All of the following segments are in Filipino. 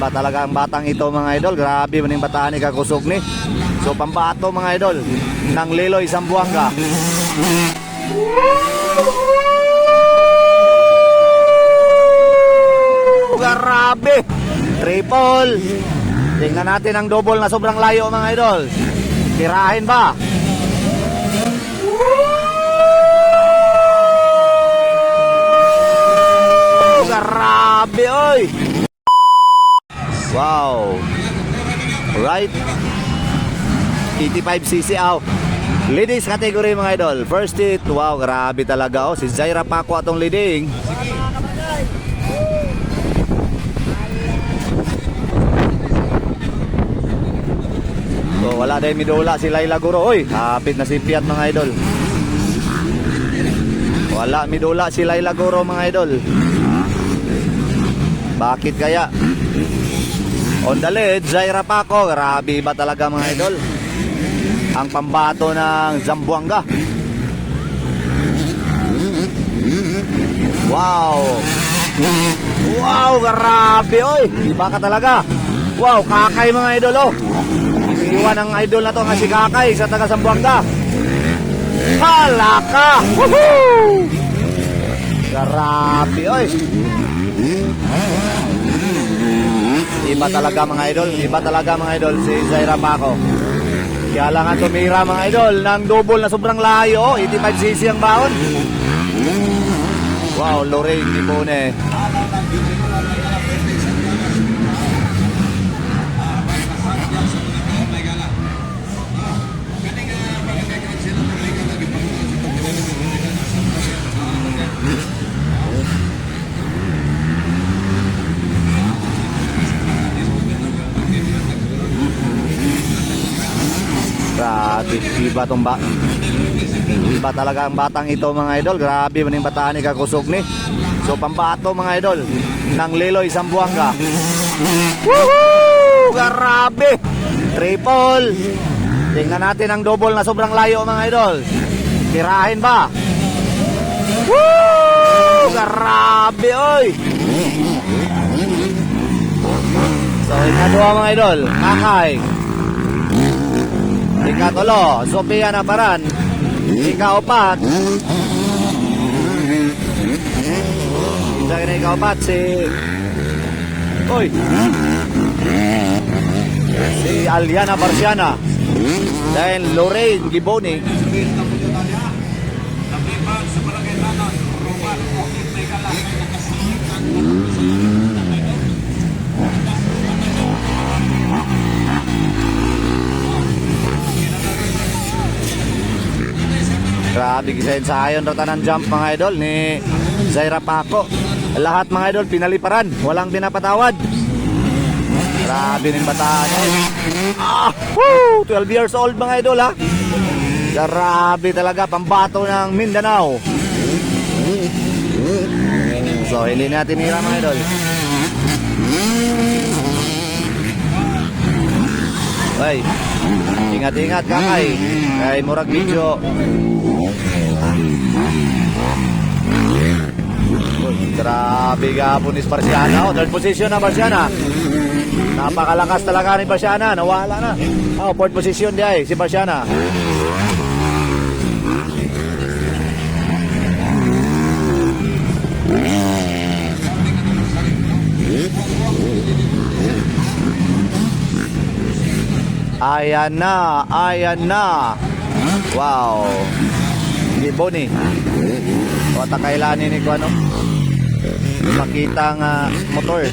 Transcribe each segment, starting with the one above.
Iba talaga ang batang ito mga idol. Grabe man yung bataan ni Kakusog ni. So pambato mga idol ng Liloy Sambuanga. Grabe! Triple! Tingnan natin ang double na sobrang layo mga idol. Tirahin ba? Grabe oy! Wow! Right? 85cc out. Ladies category mga idol. First hit. Wow, grabe talaga oh. Si Zaira Paco atong leading. So, wala din midula si Laila Guro. Oy, hapit na si Piat mga idol. Wala midula si Laila Guro mga idol. Bakit kaya? On the lead, Zaira Paco. Grabe ba talaga mga idol? Ang pambato ng Zamboanga. Wow! Wow, grabe oy! Iba ka talaga. Wow, kakay mga idol oh. Iwan ang idol na to nga si Kakay sa taga Zamboanga. Halaka! Woohoo! Grabe oy! Iba talaga mga idol, iba talaga mga idol si Zaira Paco. Kaya lang ang tumira mga idol ng double na sobrang layo, 85cc ang baon. Wow, Lorraine Limone. Grabe, iba tong ba Iba talaga ang batang ito mga idol. Grabe man yung bataan ni Kakusog ni. So pambato mga idol ng Liloy Sambuanga. Woohoo! Grabe! Triple! Tingnan natin ang double na sobrang layo mga idol. Tirahin ba? Woo! Grabe oy! So ikadua mga idol, Kakay. Ikatulo, Sophia Naparan. Ikaapat. Isa na ikaapat si... Uy! Si Aliana Barciana. Dahil Lorraine Giboni. Grabe sa ayon rata ng jump mga idol ni Zaira Paco. Lahat mga idol pinaliparan, walang pinapatawad. Grabe ng bataan. Ah, woo! 12 years old mga idol ha. Grabe talaga, pambato ng Mindanao. So, hindi natin nira mga idol. Ay, ingat-ingat kakay. Kay Murag Video. Grabe gapon ni Barciana. Oh, third position na Barciana. Napakalakas talaga ni Barciana. Nawala na. Oh, fourth position di ay, si Barciana. Ayan na, ayan na. Wow. Hindi Boni. O takailanin ni ko ano. Makita nga motor.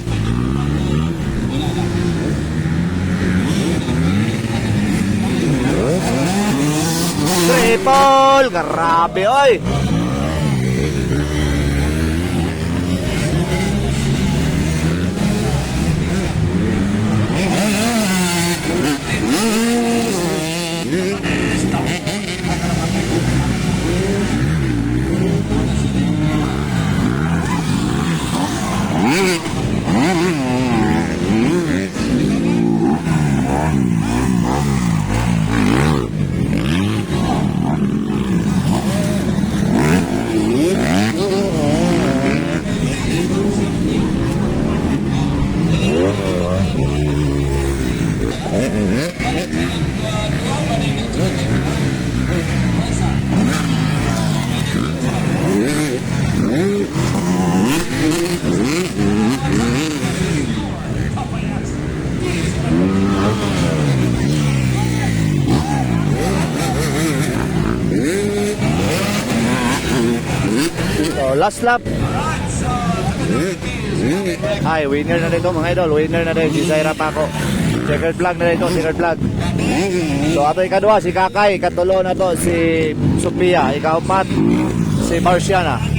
Triple! Grabe oy! Last lap. Ay, winner na dito mga idol. Winner na rin si Zaira Paco. Checkered flag na dito, checkered flag. So, ato ikadua, si Kakay. Katulo na to, si Sophia. Ikaw, Pat. Si Marciana.